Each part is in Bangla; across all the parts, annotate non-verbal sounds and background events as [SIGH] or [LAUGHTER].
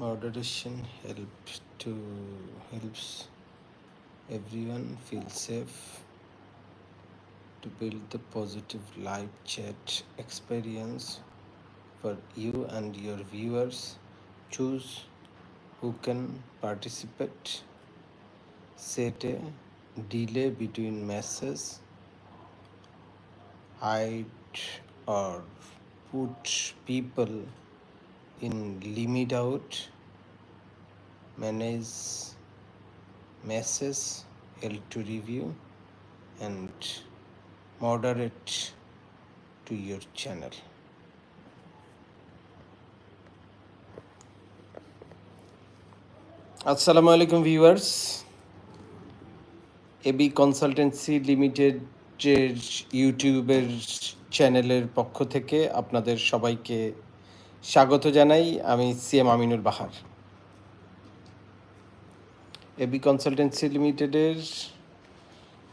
Moderation helps to helps everyone feel safe to build the positive live chat experience for you and your viewers. Choose who can participate. Set a delay between messages. Hide or put people in limit out. Manage. Help to review and moderate to your channel. আসসালামু আলাইকুম ভিউয়ার্স এবি কনসালটেন্সি লিমিটেডের ইউটিউবের চ্যানেলের পক্ষ থেকে আপনাদের সবাইকে স্বাগত জানাই আমি C M Aminul Bahar AB consultancy লিমিটেডের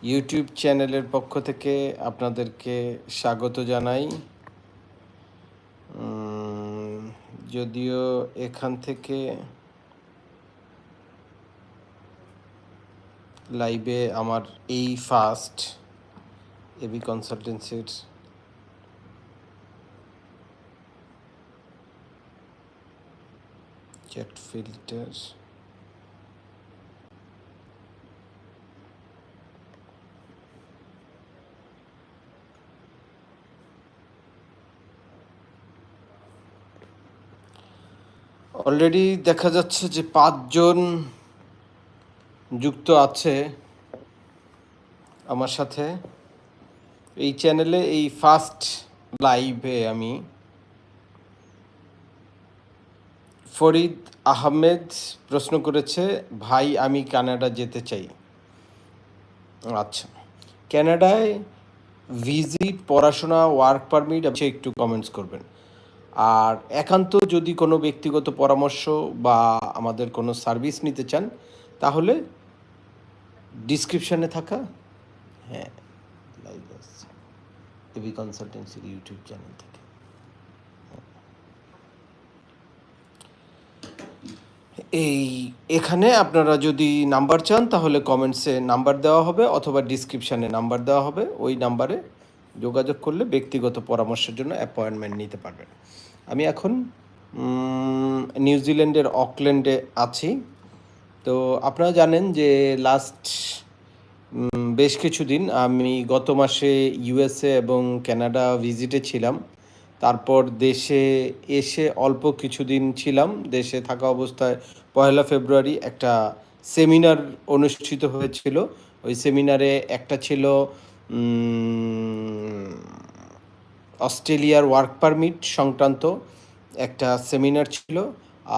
ইউটিউব চ্যানেলের পক্ষ থেকে আপনাদেরকে স্বাগত জানাই। যদিও এখান থেকে লাইভে আমার এই ফার্স্ট এবি কনসালটেন্সির চ্যাট ফিল্টার অলরেডি দেখা যাচ্ছে যে পাঁচজন যুক্ত আছে আমার সাথে। এই চ্যানেলে এই ফার্স্ট লাইভে আমি ফরিদ আহমেদ প্রশ্ন করেছে, ভাই, আমি কানাডা যেতে চাই। আচ্ছা। কানাডায় ভিজিট, পড়াশোনা, ওয়ার্ক পারমিট আছে একটু কমেন্টস করবেন। আর একান্ত যদি কোনো ব্যক্তিগত পরামর্শ বা আমাদের কোনো সার্ভিস নিতে চান, তাহলে ডিসক্রিপশানে থাকা হ্যাঁ কনসালটেন্সির ইউটিউব চ্যানেল থেকে। এই এখানে আপনারা যদি নাম্বার চান, তাহলে কমেন্টসে নাম্বার দেওয়া হবে অথবা ডিসক্রিপশানে নাম্বার দেওয়া হবে। ওই নাম্বারে যোগাযোগ করলে ব্যক্তিগত পরামর্শের জন্য অ্যাপয়েন্টমেন্ট নিতে পারবেন। আমি এখন নিউজিল্যান্ডের অকল্যান্ডে আছি। তো আপনারা জানেন যে লাস্ট বেশ কিছুদিন আমি গত মাসে ইউএসএ এবং কানাডা ভিজিটে ছিলাম। তারপর দেশে এসে অল্প কিছুদিন ছিলাম। দেশে থাকা অবস্থায় পয়লা ফেব্রুয়ারি একটা সেমিনার অনুষ্ঠিত হয়েছিল। ওই সেমিনারে একটা ছিল অস্ট্রেলিয়ার ওয়ার্ক পারমিট সংক্রান্ত একটা সেমিনার ছিল।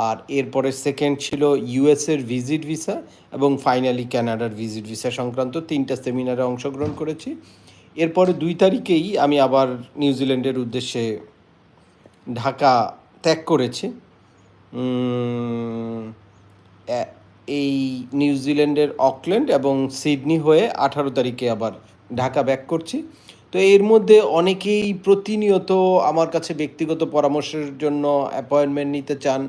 আর এরপরে সেকেন্ড ছিল ইউএসের ভিজিট ভিসা এবং ফাইনালি কানাডার ভিজিট ভিসা সংক্রান্ত তিনটা সেমিনারে অংশগ্রহণ করেছি। এরপরে দুই তারিখেই আমি আবার নিউজিল্যান্ডের উদ্দেশ্যে ঢাকা ত্যাগ করেছি। এই নিউজিল্যান্ডের অকল্যান্ড এবং সিডনি হয়ে আঠারো তারিখে আবার ঢাকা ব্যাক করছি। তো এর মধ্যে অনেকেই প্রতিনিয়ত আমার কাছে ব্যক্তিগত পরামর্শের জন্য অ্যাপয়েন্টমেন্ট নিতে চান।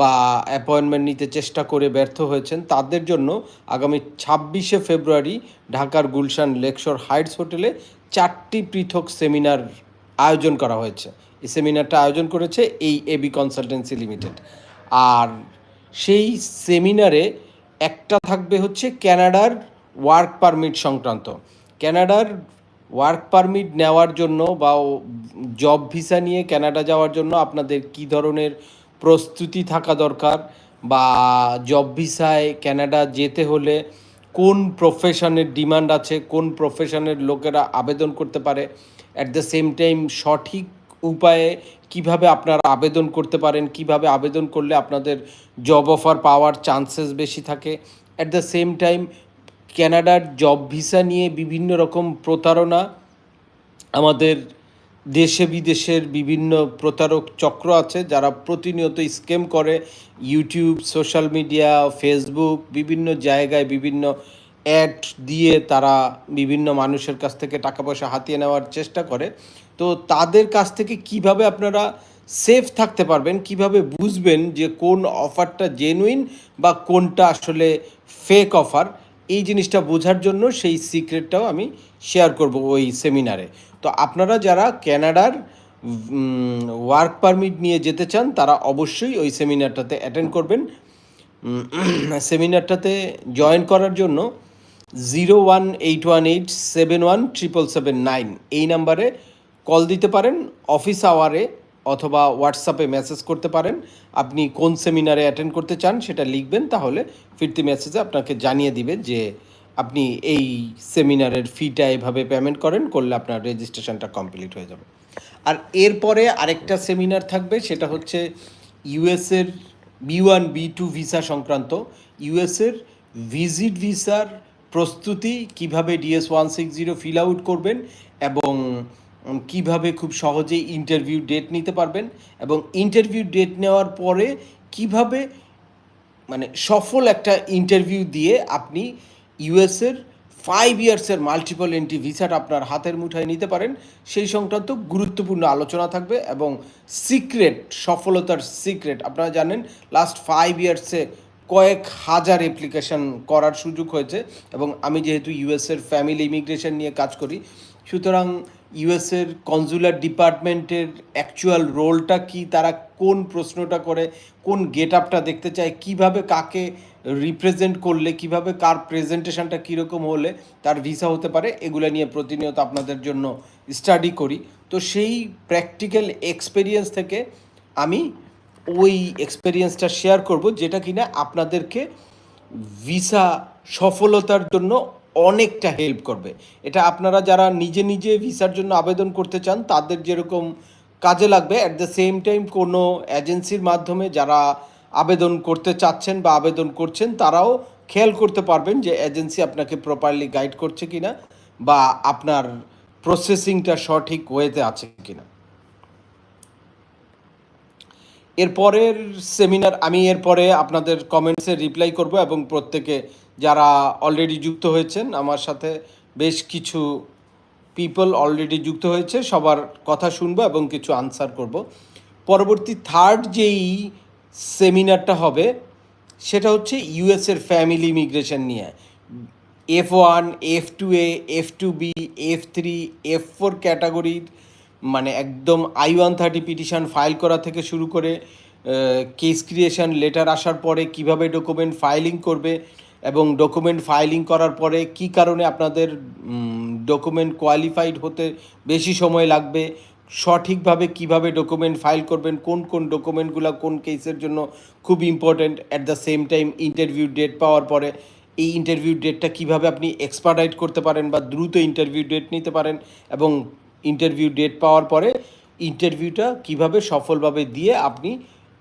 বা অ্যাপয়েন্টমেন্ট নিতে চেষ্টা করে ব্যর্থ হয়েছেন, তাদের জন্য আগামী ছাব্বিশে ফেব্রুয়ারি ঢাকার গুলশান লেকশোর হাইটস হোটেলে চারটি পৃথক সেমিনার আয়োজন করা হয়েছে। এই সেমিনারটা আয়োজন করেছে এই এবি কনসালটেন্সি লিমিটেড আর সেই সেমিনারে একটা থাকবে হচ্ছে ক্যানাডার ওয়ার্ক পারমিট সংক্রান্ত। ক্যানাডার ওয়ার্ক পারমিট নেওয়ার জন্য বা জব ভিসা নিয়ে কানাডা যাওয়ার জন্য আপনাদের কি ধরনের প্রস্তুতি থাকা দরকার বা জব ভিসায় কানাডা যেতে হলে কোন প্রফেশনের ডিমান্ড আছে, কোন প্রফেশনের লোকেরা আবেদন করতে পারে? অ্যাট দ্য সেম টাইম সঠিক উপায়ে কীভাবে আপনারা আবেদন করতে পারেন? কীভাবে আবেদন করলে আপনাদের জব অফার পাওয়ার চান্সেস বেশি থাকে? অ্যাট দ্য সেম টাইম ক্যানাডার জব ভিসা নিয়ে বিভিন্ন রকম প্রতারণা আমাদের দেশে বিদেশের বিভিন্ন প্রতারক চক্র আছে, যারা প্রতিনিয়ত স্কেম করে। ইউটিউব, সোশ্যাল মিডিয়া, ফেসবুক, বিভিন্ন জায়গায় বিভিন্ন অ্যাড দিয়ে তারা বিভিন্ন মানুষের কাছ থেকে টাকা পয়সা হাতিয়ে নেওয়ার চেষ্টা করে। তো তাদের কাছ থেকে কীভাবে আপনারা সেফ থাকতে পারবেন, কীভাবে বুঝবেন যে কোন অফারটা জেনুইন বা কোনটা আসলে ফেক অফার এই জিনিসটা বোঝার জন্য সেই সিক্রেটটাও আমি শেয়ার করব ওই সেমিনারে তো আপনারা যারা ক্যানাডার ওয়ার্ক পারমিট নিয়ে যেতে চান, তারা অবশ্যই ওই সেমিনারটাতে অ্যাটেন্ড করবেন। [CLEARS THROAT] সেমিনারটাতে জয়েন করার জন্য zero one eight one eight seven one triple seven nine এই নাম্বারে কল দিতে পারেন অফিস আওয়ারে অথবা হোয়াটসঅ্যাপে মেসেজ করতে পারেন। আপনি কোন সেমিনারে অ্যাটেন্ড করতে চান সেটা লিখবেন, তাহলে ফিরতি মেসেজে আপনাকে জানিয়ে দিবে যে আপনি এই সেমিনারের ফিটা এভাবে পেমেন্ট করেন, করলে আপনার রেজিস্ট্রেশনটা কমপ্লিট হয়ে যাবে। আর এরপরে আরেকটা সেমিনার থাকবে, সেটা হচ্ছে ইউএসের B one B two visa সংক্রান্ত। ইউএসের ভিজিট ভিসার প্রস্তুতি কীভাবে DS one six zero fill out করবেন এবং কীভাবে খুব সহজেই ইন্টারভিউ ডেট নিতে পারবেন এবং ইন্টারভিউ ডেট নেওয়ার পরে কীভাবে মানে সফল একটা ইন্টারভিউ দিয়ে আপনি ইউএসের ফাইভ ইয়ার্সের মাল্টিপল এন্ট্রি ভিসাটা আপনার হাতের মুঠায় নিতে পারেন। সেই সংক্রান্ত গুরুত্বপূর্ণ আলোচনা থাকবে এবং সিক্রেট সফলতার সিক্রেট আপনারা জানেন লাস্ট ফাইভ ইয়ার্সে কয়েক হাজার অ্যাপ্লিকেশান করার সুযোগ হয়েছে এবং আমি যেহেতু ইউএসের ফ্যামিলি ইমিগ্রেশন নিয়ে কাজ করি, সুতরাং ইউএসের কনজুলার ডিপার্টমেন্টের অ্যাকচুয়াল রোলটা কি? তারা কোন প্রশ্নটা করে? কোন গেট আপটা দেখতে চায়? কীভাবে কাকে রিপ্রেজেন্ট করলে? কীভাবে কার প্রেজেন্টেশনটা কীরকম হলে তার ভিসা হতে পারে? এগুলো নিয়ে প্রতিনিয়ত আপনাদের জন্য স্টাডি করি। তো সেই প্র্যাকটিক্যাল এক্সপেরিয়েন্স থেকে আমি ওই এক্সপেরিয়েন্সটা শেয়ার করব, যেটা কিনা আপনাদেরকে ভিসা সফলতার জন্য অনেকটা হেল্প করবে। এটা আপনারা যারা নিজে নিজে ভিসার জন্য আবেদন করতে চান, তাদের যেরকম কাজে লাগবে অ্যাট দ্য সেম টাইম কোনো এজেন্সির মাধ্যমে যারা আবেদন করতে চাচ্ছেন বা আবেদন করছেন, তারাও খেয়াল করতে পারবেন যে এজেন্সি আপনাকে প্রপারলি গাইড করছে কিনা বা আপনার প্রসেসিংটা সঠিক ওয়েতে আছে কি না এরপরের সেমিনার আমি এরপরে আপনাদের কমেন্টসে রিপ্লাই করব এবং প্রত্যেকে যারা অলরেডি যুক্ত হয়েছেন, আমার সাথে বেশ কিছু পিপল অলরেডি যুক্ত হয়েছে, সবার কথা শুনব এবং কিছু আনসার করব। পরবর্তী থার্ড যেই সেমিনারটা হবে, সেটা হচ্ছে ইউএসের ফ্যামিলি ইমিগ্রেশন নিয়ে। F one F two A F two B F three F four ক্যাটাগরির মানে একদম I one thirty petition file করা থেকে শুরু করে কেস ক্রিয়েশন লেটার আসার পরে কীভাবে ডকুমেন্ট ফাইলিং করবে এবং ডকুমেন্ট ফাইলিং করার পরে কি কারণে আপনাদের ডকুমেন্ট কোয়ালিফাইড হতে বেশি সময় লাগবে, সঠিকভাবে কীভাবে ডকুমেন্ট ফাইল করবেন, কোন কোন ডকুমেন্টগুলো কোন কেসের জন্য খুব important at the same time interview date পাওয়ার পরে এই ইন্টারভিউ ডেটটা কীভাবে আপনি এক্সপার্টাইট করতে পারেন বা দ্রুত ইন্টারভিউ ডেট নিতে পারেন এবং ইন্টারভিউ ডেট পাওয়ার পরে ইন্টারভিউটা কীভাবে সফলভাবে দিয়ে আপনি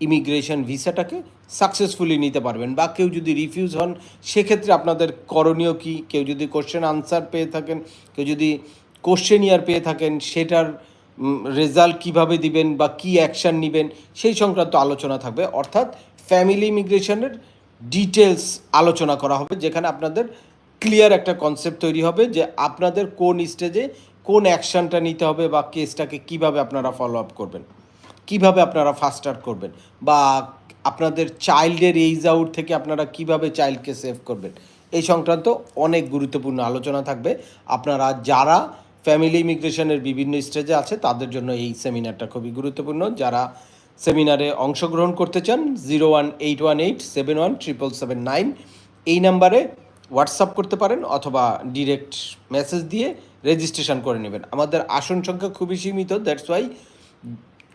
ইমিগ্রেশন ভিসাটাকে সাকসেসফুলি নিতে পারবেন বা কেউ যদি রিফিউজ হন, সেক্ষেত্রে আপনাদের করণীয় কি? কেউ যদি কোশ্চেন আনসার পেয়ে থাকেন, কেউ যদি কোশ্চেন ইয়ার পেয়ে থাকেন, সেটার রেজাল্ট কীভাবে দিবেন বা কি অ্যাকশান নেবেন, সেই সংক্রান্ত আলোচনা থাকবে। অর্থাৎ ফ্যামিলি ইমিগ্রেশনের ডিটেলস আলোচনা করা হবে, যেখানে আপনাদের ক্লিয়ার একটা কনসেপ্ট তৈরি হবে যে আপনাদের কোন স্টেজে কোন অ্যাকশানটা নিতে হবে বা কেসটাকে কীভাবে আপনারা ফলো আপ করবেন, কীভাবে আপনারা ফাস্টার করবেন বা আপনাদের চাইল্ডের এইজ আউট থেকে আপনারা কীভাবে চাইল্ডকে সেভ করবেন? এই সংক্রান্ত অনেক গুরুত্বপূর্ণ আলোচনা থাকবে। আপনারা যারা ফ্যামিলি ইমিগ্রেশনের বিভিন্ন স্টেজে আছে, তাদের জন্য এই সেমিনারটা খুবই গুরুত্বপূর্ণ। যারা সেমিনারে অংশগ্রহণ করতে চান zero one eight one eight seven one triple seven nine এই নাম্বারে হোয়াটসঅ্যাপ করতে পারেন অথবা ডিরেক্ট মেসেজ দিয়ে রেজিস্ট্রেশন করে নেবেন। আমাদের আসন সংখ্যা খুবই সীমিত দ্যাটস ওয়াই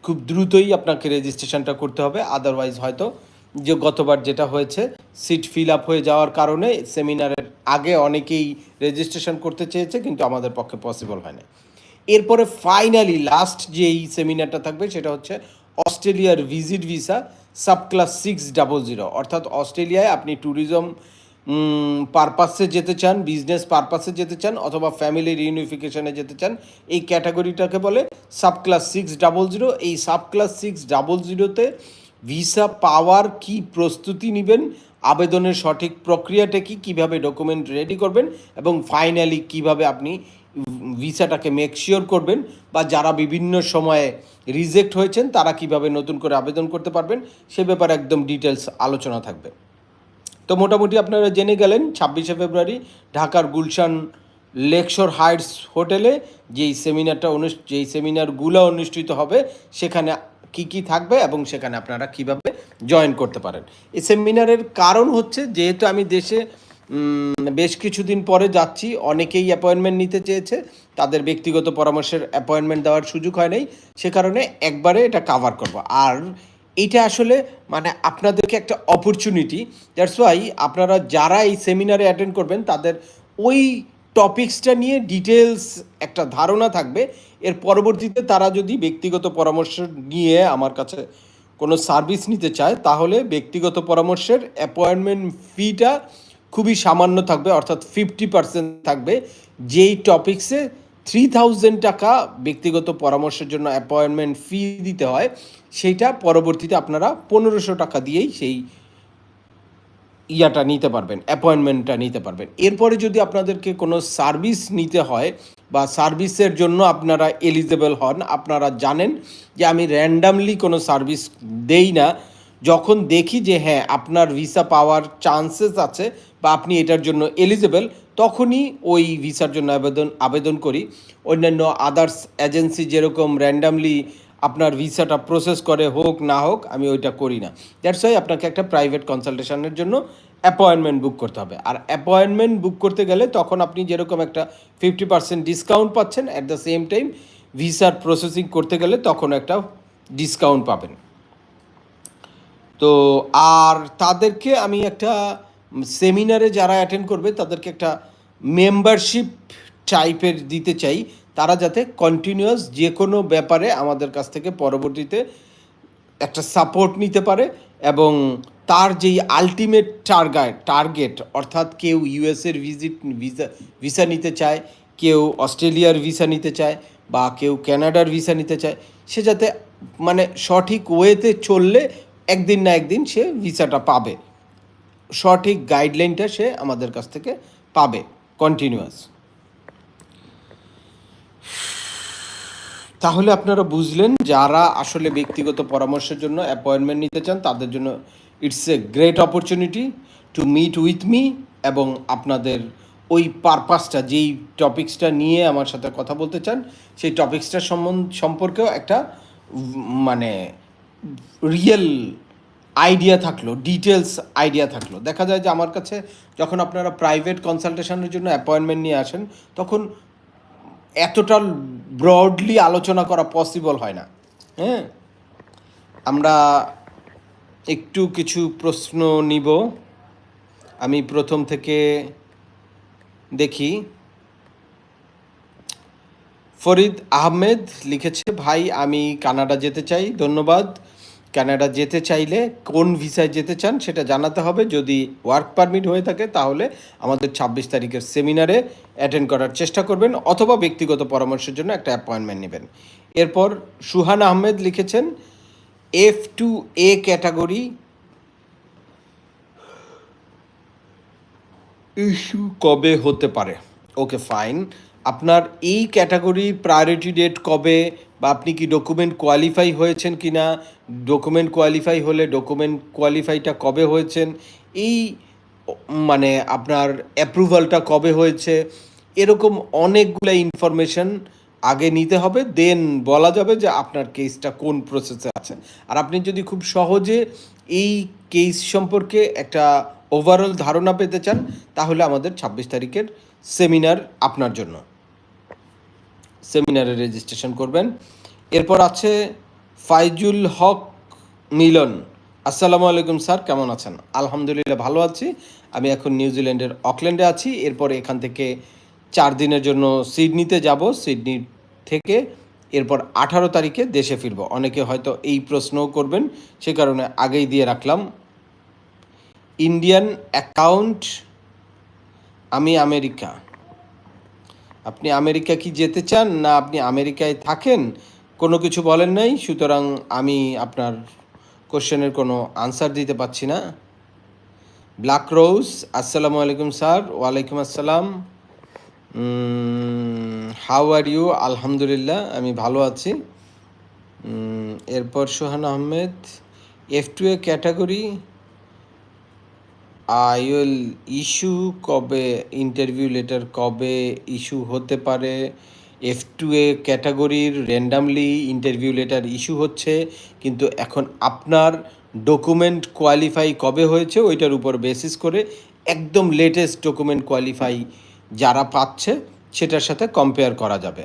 খুব দ্রুতই আপনাকে রেজিস্ট্রেশনটা করতে হবে। আদারওয়াইজ হয়তো যে গতবার যেটা হয়েছে সিট ফিল আপ হয়ে যাওয়ার কারণে সেমিনারের আগে অনেকেই রেজিস্ট্রেশন করতে চেয়েছে, কিন্তু আমাদের পক্ষে পসিবল হয় না এরপরে ফাইনালি লাস্ট যে এই সেমিনারটা থাকবে, সেটা হচ্ছে অস্ট্রেলিয়ার visit visa subclass six double zero অর্থাৎ অস্ট্রেলিয়ায় আপনি ট্যুরিজম পারপাসে যেতে চান বিজনেস পারপাসে যেতে চান, অথবা ফ্যামিলি রিউনিফিকেশনে যেতে চান, এই ক্যাটাগরিটাকে বলে subclass six double zero এই সাব ক্লাস সিক্স ডাবল জিরোতে ভিসা পাওয়ার কি প্রস্তুতি নেবেন, আবেদনের সঠিক প্রক্রিয়াটা কি, কীভাবে ডকুমেন্ট রেডি করবেন, এবং ফাইনালি কীভাবে আপনি ভিসাটাকে মেকশিওর করবেন, বা যারা বিভিন্ন সময়ে রিজেক্ট হয়েছেন, তারা কীভাবে নতুন করে আবেদন করতে পারবেন, সে ব্যাপারে একদম ডিটেলস আলোচনা থাকবে। তো মোটামুটি আপনারা জেনে গেলেন, ছাব্বিশে ফেব্রুয়ারি ঢাকার গুলশান লেকশোর হাইটস হোটেলে যেই সেমিনারটা অনু যেই সেমিনারগুলো অনুষ্ঠিত হবে, সেখানে কি কি থাকবে এবং সেখানে আপনারা কীভাবে জয়েন করতে পারেন। এই সেমিনারের কারণ হচ্ছে, যেহেতু আমি দেশে বেশ কিছুদিন পরে যাচ্ছি, অনেকেই অ্যাপয়েন্টমেন্ট নিতে চেয়েছে, তাদের ব্যক্তিগত পরামর্শের অ্যাপয়েন্টমেন্ট দেওয়ার সুযোগ হয় নাই, সে কারণে একবারে এটা কাভার করব। আর এটা আসলে মানে আপনাদেরকে একটা অপরচুনিটি দ্যাটস ওয়াই আপনারা যারা এই সেমিনারে অ্যাটেন্ড করবেন, তাদের ওই টপিক্সটা নিয়ে ডিটেলস একটা ধারণা থাকবে। এর পরবর্তীতে তারা যদি ব্যক্তিগত পরামর্শ নিয়ে আমার কাছে কোনো সার্ভিস নিতে চায়, তাহলে ব্যক্তিগত পরামর্শের অ্যাপয়েন্টমেন্ট ফিটা খুবই সামান্য থাকবে, অর্থাৎ ফিফটি পার্সেন্ট থাকবে। যেই টপিক্সে থ্রি থাউজেন্ড টাকা ব্যক্তিগত পরামর্শের জন্য অ্যাপয়েন্টমেন্ট ফি দিতে হয় সেইটা পরবর্তীতে আপনারা পনেরোশো টাকা দিয়েই সেই ইয়াটা নিতে পারবেন অ্যাপয়েন্টমেন্টটা নিতে পারবেন। এরপরে যদি আপনাদেরকে কোনো সার্ভিস নিতে হয় বা সার্ভিসের জন্য আপনারা এলিজেবল হন, আপনারা জানেন যে আমি র্যান্ডামলি কোনো সার্ভিস দেই না, যখন দেখি যে হ্যাঁ আপনার ভিসা পাওয়ার চান্সেস আছে বা আপনি এটার জন্য এলিজেবল তখনই ওই ভিসার জন্য আবেদন আবেদন করি। অন্যান্য আদার্স এজেন্সি যেরকম র্যান্ডামলি আপনার ভিসাটা প্রসেস করে হোক, না হোক, আমি ওইটা করি না। দ্যাটস ওয়াই আপনাকে একটা প্রাইভেট কনসালটেশনের জন্য অ্যাপয়েন্টমেন্ট বুক করতে হবে। আর অ্যাপয়েন্টমেন্ট বুক করতে গেলে তখন আপনি যেরকম একটা ফিফটি পার্সেন্ট ডিসকাউন্ট পাচ্ছেন অ্যাট দ্য সেম টাইম ভিসার প্রসেসিং করতে গেলে তখন একটা ডিসকাউন্ট পাবেন। তো আর তাদেরকে আমি একটা সেমিনারে যারা অ্যাটেন্ড করবে, তাদেরকে একটা মেম্বারশিপ টাইপের দিতে চাই। তারা যাতে কন্টিনিউয়াস যে কোনো ব্যাপারে আমাদের কাছ থেকে পরবর্তীতে একটা সাপোর্ট নিতে পারে এবং তার যেই আলটিমেট টার্গেট টার্গেট অর্থাৎ কেউ ইউএসের ভিজিট ভিসা ভিসা নিতে চায়, কেউ অস্ট্রেলিয়ার ভিসা নিতে চায় বা কেউ কানাডার ভিসা নিতে চায়, সে যাতে মানে সঠিক ওয়েতে চললে একদিন না একদিন সে ভিসাটা পাবে। সঠিক গাইডলাইনটা সে আমাদের কাছ থেকে পাবে কন্টিনিউয়াস তাহলে আপনারা বুঝলেন যারা আসলে ব্যক্তিগত পরামর্শের জন্য অ্যাপয়েন্টমেন্ট নিতে চান, তাদের জন্য it's a great opportunity to meet with me এবং আপনাদের ওই পারপাসটা যেই টপিক্সটা নিয়ে আমার সাথে কথা বলতে চান, সেই টপিক্সটার সম্বন্ধ সম্পর্কেও একটা মানে রিয়েল আইডিয়া থাকল ডিটেলস আইডিয়া থাকল। দেখা যায় যে আমার কাছে যখন আপনারা প্রাইভেট কনসালটেশনের জন্য অ্যাপয়েন্টমেন্ট নিয়ে আসেন, তখন এতটা ব্রডলি আলোচনা করা পসিবল হয় না। হ্যাঁ? আমরা একটু কিছু প্রশ্ন নিব। আমি প্রথম থেকে দেখি। ফরিদ আহমেদ লিখেছে, ভাই, আমি কানাডা যেতে চাই, ধন্যবাদ। কানাডা যেতে চাইলে কোন ভিসায় যেতে চান সেটা জানাতে হবে। যদি ওয়ার্ক পারমিট হয়ে থাকে তাহলে আমাদের ছাব্বিশ তারিখের সেমিনারে অ্যাটেন্ড করার চেষ্টা করবেন অথবা ব্যক্তিগত পরামর্শের জন্য একটা অ্যাপয়েন্টমেন্ট নেবেন। এরপর সুহান আহমেদ লিখেছেন F two A category issue কবে হতে পারে? Okay, fine. আপনার এই ক্যাটাগরির প্রায়োরিটি ডেট কবে বা আপনি কি ডকুমেন্ট কোয়ালিফাই হয়েছেন কি না ডকুমেন্ট কোয়ালিফাই হলে ডকুমেন্ট কোয়ালিফাইটা কবে হয়েছেন, এই মানে আপনার অ্যাপ্রুভালটা কবে হয়েছে, এরকম অনেকগুলো ইনফরমেশন আগে নিতে হবে দেন বলা যাবে যে আপনার কেসটা কোন প্রসেসে আছে। আর আপনি যদি খুব সহজে এই কেস সম্পর্কে একটা ওভারঅল ধারণা পেতে চান, তাহলে আমাদের ছাব্বিশ তারিখের সেমিনার আপনার জন্য। সেমিনারে রেজিস্ট্রেশন করবেন। এরপর আছে ফাইজুল হক মিলন। আসসালামু আলাইকুম স্যার, কেমন আছেন? আলহামদুলিল্লাহ ভালো আছি। আমি এখন নিউজিল্যান্ডের অকল্যান্ডে আছি। এরপর এখান থেকে চার দিনের জন্য সিডনিতে যাব। সিডনি থেকে এরপর আঠারো তারিখে দেশে ফিরব। অনেকে হয়তো এই প্রশ্নও করবেন, সে কারণে আগেই দিয়ে রাখলাম। ইন্ডিয়ান অ্যাকাউন্ট, আমি আমেরিকা। আপনি আমেরিকা কি যেতে চান না আপনি আমেরিকায় থাকেন? কোনো কিছু বলেন নাই? সুতরাং আমি আপনার কোশ্চেনের কোনো আনসার দিতে পারছি না। ব্ল্যাক রোজ, আসসালামু আলাইকুম স্যার। ওয়ালাইকুম আসসালাম। How are you? আলহামদুলিল্লাহ, আমি ভালো আছি। এরপর Sohan Ahmed F two A category I will issue কবে ইন্টারভিউ লেটার কবে ইস্যু হতে পারে? এফ টু এ ক্যাটাগরির র্যান্ডামলি ইন্টারভিউ লেটার ইস্যু হচ্ছে, কিন্তু এখন আপনার ডকুমেন্ট কোয়ালিফাই কবে হয়েছে ওইটার উপর বেসিস করে একদম লেটেস্ট ডকুমেন্ট কোয়ালিফাই যারা পাচ্ছে সেটার সাথে কম্পেয়ার করা যাবে।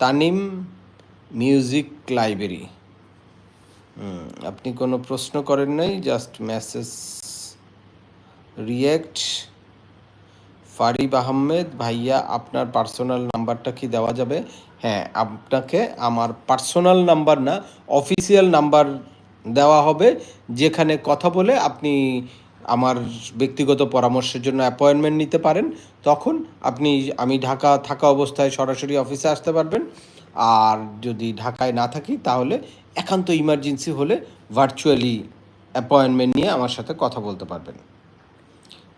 তানিম মিউজিক লাইব্রেরি আপনি কোনো প্রশ্ন করেন নাই? Just message react Farib Ahmed, ভাইয়া আপনার পার্সোনাল নাম্বারটা কি দেওয়া যাবে? হ্যাঁ আপনাকে আমার পার্সোনাল নাম্বার না অফিসিয়াল নাম্বার দেওয়া হবে, যেখানে কথা বলে আপনি আমার ব্যক্তিগত পরামর্শের জন্য অ্যাপয়েন্টমেন্ট নিতে পারেন। তখন আপনি, আমি ঢাকা থাকা অবস্থায় সরাসরি অফিসে আসতে পারবেন। আর যদি ঢাকায় না থাকি, তাহলে একান্ত ইমার্জেন্সি হলে ভার্চুয়ালি অ্যাপয়েন্টমেন্ট নিয়ে আমার সাথে কথা বলতে পারবেন।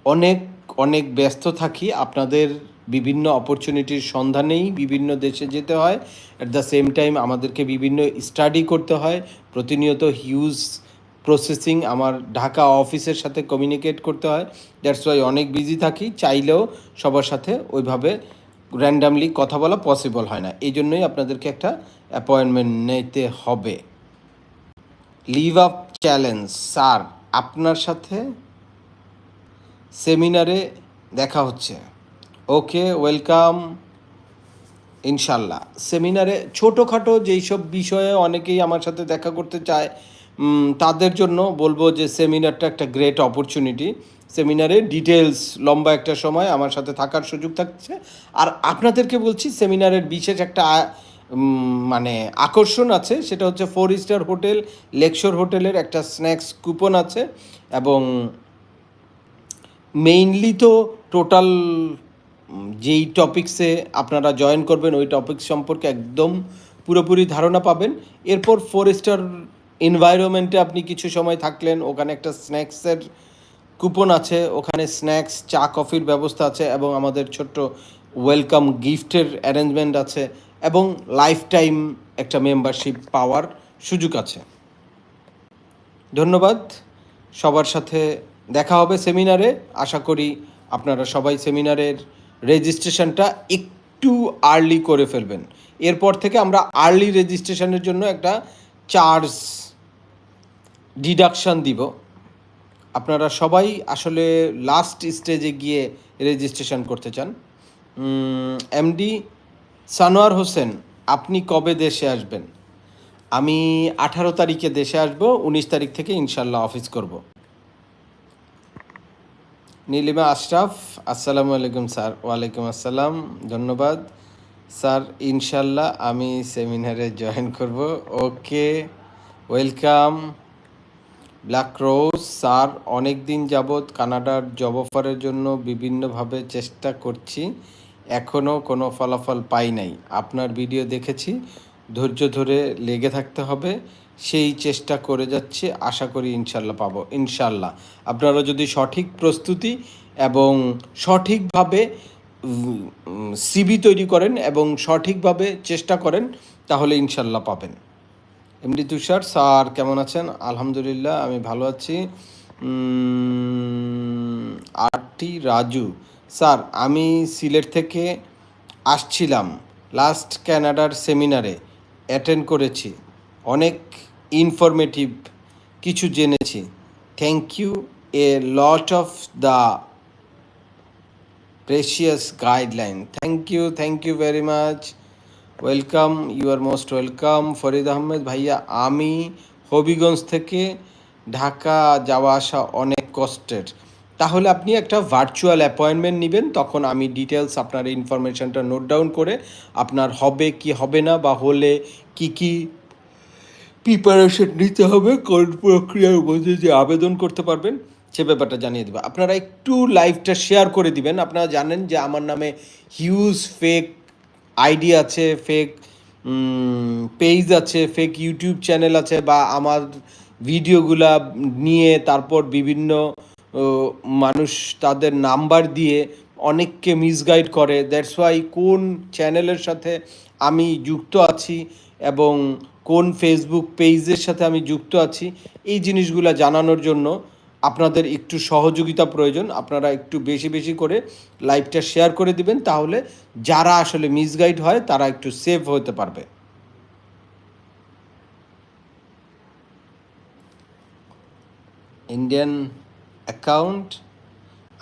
অনেক অনেক ব্যস্ত থাকি। আপনাদের বিভিন্ন অপরচুনিটির সন্ধানেই বিভিন্ন দেশে যেতে হয়। অ্যাট দ্য সেম টাইম আমাদেরকে বিভিন্ন স্টাডি করতে হয়। প্রতিনিয়ত হিউজ প্রসেসিং আমার ঢাকা অফিসের সাথে কমিউনিকেট করতে হয়। দ্যাটস ওয়াই অনেক বিজি থাকি। চাইলেও সবার সাথে ওইভাবে র্যান্ডামলি কথা বলা পসিবল হয় না। এই জন্যই আপনাদেরকে একটা অ্যাপয়েন্টমেন্ট নিতে হবে। লিভ আপ চ্যালেঞ্জ স্যার আপনার সাথে সেমিনারে দেখা হচ্ছে। Okay, welcome. ইনশাল্লাহ। সেমিনারে ছোটোখাটো যেই সব বিষয়ে অনেকেই আমার সাথে দেখা করতে চায় তাদের জন্য বলব যে সেমিনারটা একটা গ্রেট অপরচুনিটি সেমিনারে ডিটেলস লম্বা একটা সময় আমার সাথে থাকার সুযোগ থাকছে। আর আপনাদেরকে বলছি, সেমিনারের বিশেষ একটা মানে আকর্ষণ আছে, সেটা হচ্ছে ফোর স্টার হোটেল লেকশোর হোটেলের একটা স্ন্যাক্স কুপন আছে এবং মেইনলি তো টোটাল যেই টপিক্সে আপনারা জয়েন করবেন, ওই টপিক সম্পর্কে একদম পুরোপুরি ধারণা পাবেন। এরপর ফোর স্টার এনভায়রনমেন্টে আপনি কিছু সময় থাকলেন, ওখানে একটা স্ন্যাক্সের কুপন আছে, ওখানে স্ন্যাক্স চা কফির ব্যবস্থা আছে এবং আমাদের ছোট্ট ওয়েলকাম গিফটের অ্যারেঞ্জমেন্ট আছে এবং লাইফ টাইম একটা মেম্বারশিপ পাওয়ার সুযোগ আছে। ধন্যবাদ। সবার সাথে দেখা হবে সেমিনারে। আশা করি আপনারা সবাই সেমিনারের রেজিস্ট্রেশনটা একটু আর্লি করে ফেলবেন। এরপর থেকে আমরা আর্লি রেজিস্ট্রেশনের জন্য একটা চার্জ ডিডাকশান দিব। আপনারা সবাই আসলে লাস্ট স্টেজে গিয়ে রেজিস্ট্রেশন করতে চান। এমডি সানোয়ার হোসেন, আপনি কবে দেশে আসবেন? আমি আঠারো তারিখে দেশে আসব, উনিশ তারিখ থেকে ইনশাল্লাহ অফিস করব। নীলিমা আশরাফ, আসসালামু আলাইকুম স্যার। ওয়ালাইকুম আসসালাম, ধন্যবাদ। স্যার, ইনশাল্লাহ আমি সেমিনারে জয়েন করব। Okay, welcome. Black rose, sir অনেক দিন যাবৎ কানাডার জব অফারের জন্য বিভিন্নভাবে চেষ্টা করছি। এখনও কোনো ফলাফল পাই নাই। আপনার ভিডিও দেখেছি, ধৈর্য ধরে লেগে থাকতে হবে। সেই চেষ্টা করে যাচ্ছি, আশা করি ইনশাল্লাহ পাবো, ইনশাল্লাহ। আপনারা যদি সঠিক প্রস্তুতি এবং সঠিকভাবে সিবি তৈরি করেন এবং সঠিকভাবে চেষ্টা করেন, তাহলে ইনশাল্লাহ পাবেন। এমডি তুষার স্যার, কেমন আছেন? আলহামদুলিল্লাহ, আমি ভালো আছি। আরটি রাজু, স্যার, আমি সিলেট থেকে আসছিলাম, লাস্ট ক্যানাডার সেমিনারে অ্যাটেন্ড করেছি। অনেক ইনফরমেটিভ কিছু জেনেছি। Thank you a lot of the precious guideline thank you thank you very much welcome you are most welcome Farid Ahmed ভাইয়া, আমি হবিগঞ্জ থেকে ঢাকা যাওয়া আসা অনেক কষ্টের। তাহলে আপনি একটা ভার্চুয়াল অ্যাপয়েন্টমেন্ট নেবেন, তখন আমি ডিটেলস আপনার ইনফরমেশনটা নোট ডাউন করে আপনার হবে কি হবে না বা হলে কি কি প্রিপারেশন নিতে হবে, কোন প্রক্রিয়ার মধ্যে যে আবেদন করতে পারবেন, সে ব্যাপারটা জানিয়ে দেবো। আপনারা একটু লাইভটা শেয়ার করে দিবেন। আপনারা জানেন যে আমার নামে হিউজ ফেক আইডি আছে ফেক পেজ আছে ফেক ইউটিউব চ্যানেল আছে বা আমার ভিডিওগুলা নিয়ে তারপর বিভিন্ন মানুষ তাদের নাম্বার দিয়ে অনেককে মিসগাইড করে। দ্যাটস ওয়াই কোন চ্যানেলের সাথে আমি যুক্ত আছি এবং কোন ফেসবুক পেজের সাথে আমি যুক্ত আছি, এই জিনিসগুলো জানানোর জন্য আপনাদের একটু সহযোগিতা প্রয়োজন। আপনারা একটু বেশি বেশি করে লাইভটা শেয়ার করে দিবেন, তাহলে যারা আসলে মিসগাইড হয়, তারা একটু সেভ হতে পারবে। ইন্ডিয়ান অ্যাকাউন্ট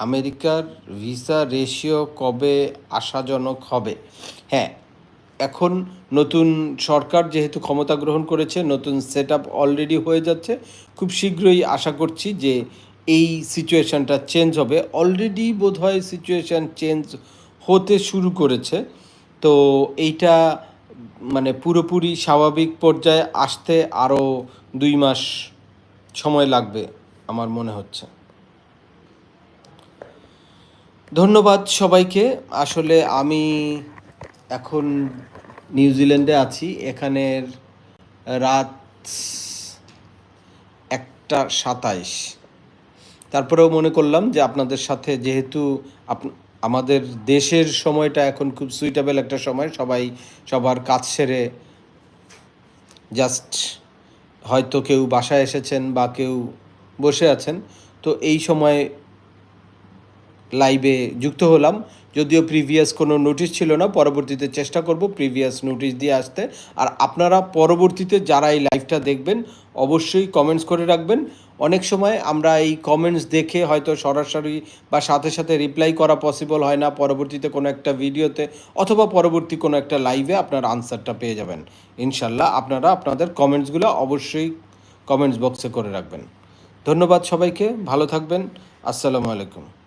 আমেরিকার ভিসা রেশিও কবে আশাজনক হবে? হ্যাঁ এখন নতুন সরকার যেহেতু ক্ষমতা গ্রহণ করেছে, নতুন সেট অলরেডি হয়ে যাচ্ছে। খুব শীঘ্রই আশা করছি যে এই সিচুয়েশানটা চেঞ্জ হবে। অলরেডি বোধহয় সিচুয়েশান চেঞ্জ হতে শুরু করেছে। তো এইটা মানে পুরোপুরি স্বাভাবিক পর্যায়ে আসতে আরও দুই মাস সময় লাগবে আমার মনে হচ্ছে। ধন্যবাদ সবাইকে। আসলে আমি এখন নিউজিল্যান্ডে আছি। এখানের রাত একটা সাতাইশ। তারপরেও মনে করলাম যে আপনাদের সাথে যেহেতু আমাদের দেশের সময়টা এখন খুব সুইটেবল একটা সময়, সবাই সবার কাজ সেরে জাস্ট হয়তো কেউ বাসায় এসেছেন বা কেউ বসে আছেন। তো এই সময় লাইভে যুক্ত হলাম। যদিও প্রিভিয়াস কোনো নোটিশ ছিল না, পরবর্তীতে চেষ্টা করব প্রিভিয়াস নোটিশ দিয়ে আসতে। আর আপনারা পরবর্তীতে যারা এই লাইভটা দেখবেন, অবশ্যই কমেন্টস করে রাখবেন। অনেক সময় আমরা এই কমেন্টস দেখে হয়তো সরাসরি বা সাথে সাথে রিপ্লাই করা পসিবল হয় না, পরবর্তীতে কোনো একটা ভিডিওতে অথবা পরবর্তী কোনো একটা লাইভে আপনার আনসারটা পেয়ে যাবেন। ইনশাল্লাহ আপনারা আপনাদের কমেন্টসগুলো অবশ্যই কমেন্টস বক্সে করে রাখবেন। ধন্যবাদ সবাইকে, ভালো থাকবেন। আসসালামু আলাইকুম।